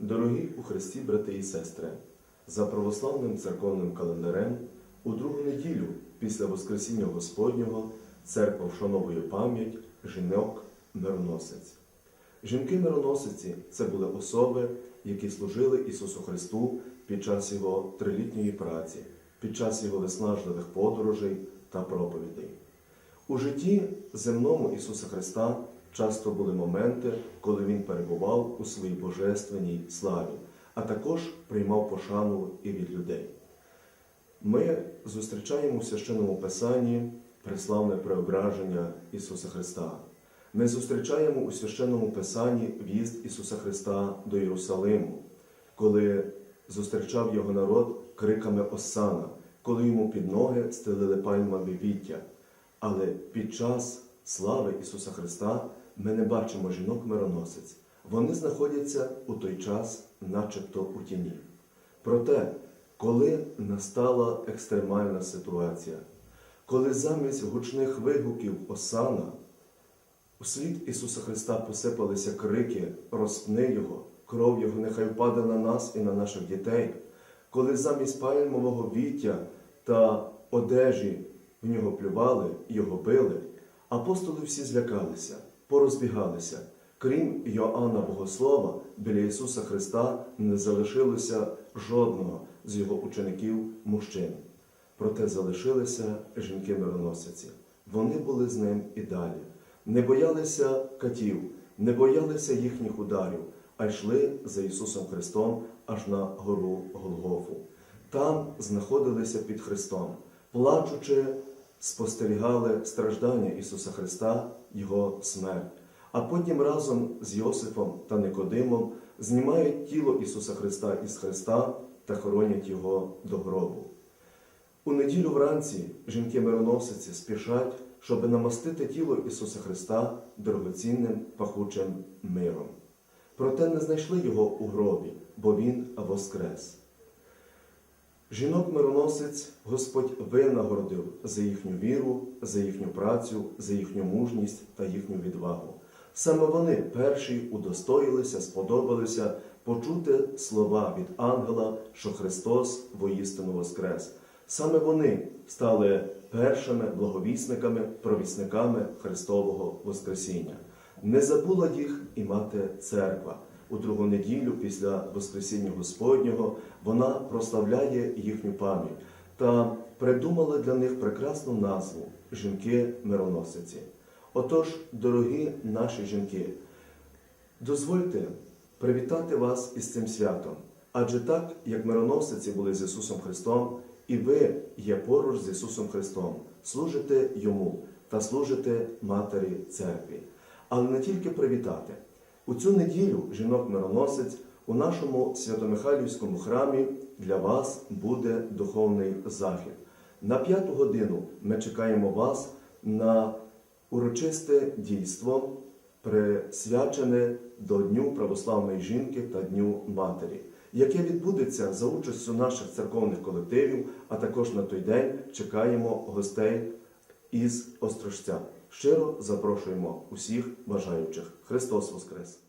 Дорогі у Христі, брати і сестри, за православним церковним календарем у другу неділю після Воскресіння Господнього церква вшановує пам'ять жінок мироносець. Жінки-мироносиці це були особи, які служили Ісусу Христу під час Його трилітньої праці, під час Його виснажливих подорожей та проповідей. У житті земному Ісуса Христа часто були моменти, коли Він перебував у своїй божественній славі, а також приймав пошану і від людей. Ми зустрічаємо в священному Писанні преславне преображення Ісуса Христа. Ми зустрічаємо у священному Писанні в'їзд Ісуса Христа до Єрусалиму, коли зустрічав його народ криками Осана, коли йому під ноги стелили пальмові віття. Але під час слави Ісуса Христа ми не бачимо жінок-мироносець. Вони знаходяться у той час, начебто у тіні. Проте, коли настала екстремальна ситуація, коли замість гучних вигуків Осана у світ Ісуса Христа посипалися крики, розпни Його, кров Його нехай впаде на нас і на наших дітей, коли замість пальмового віття та одежі в нього плювали, його били, апостоли всі злякалися, порозбігалися. Крім Йоанна Богослова, біля Ісуса Христа не залишилося жодного з його учеників мужчин. Проте залишилися жінки-мироносиці. Вони були з ним і далі. Не боялися катів, не боялися їхніх ударів, а йшли за Ісусом Христом аж на гору Голгофу. Там знаходилися під Христом, плачучи, спостерігали страждання Ісуса Христа, Його смерть. А потім разом з Йосифом та Никодимом знімають тіло Ісуса Христа із Христа та хоронять Його до гробу. У неділю вранці жінки-мироносиці спішать, щоб намастити тіло Ісуса Христа дорогоцінним пахучим миром. Проте не знайшли його у гробі, бо Він воскрес. Жінок-мироносець Господь винагородив за їхню віру, за їхню працю, за їхню мужність та їхню відвагу. Саме вони перші удостоїлися, сподобалися почути слова від ангела, що Христос воістину воскрес. Саме вони стали першими благовісниками, провісниками Христового Воскресіння. Не забула їх і мати церква. У другу неділю після Воскресіння Господнього вона прославляє їхню пам'ять та придумала для них прекрасну назву жінки-мироносиці. Отож, дорогі наші жінки, дозвольте привітати вас із цим святом, адже так, як мироносиці були з Ісусом Христом, і ви є поруч з Ісусом Христом, служите Йому та служите Матері Церкві. Але не тільки привітати. У цю неділю жінок-мироносець у нашому Свято-Михайлівському храмі для вас буде духовний захід. На п'яту годину ми чекаємо вас на урочисте дійство, присвячене до Дню православної жінки та Дню Матері, яке відбудеться за участю наших церковних колективів, а також на той день чекаємо гостей із Острожця. Щиро запрошуємо усіх бажаючих. Христос Воскрес!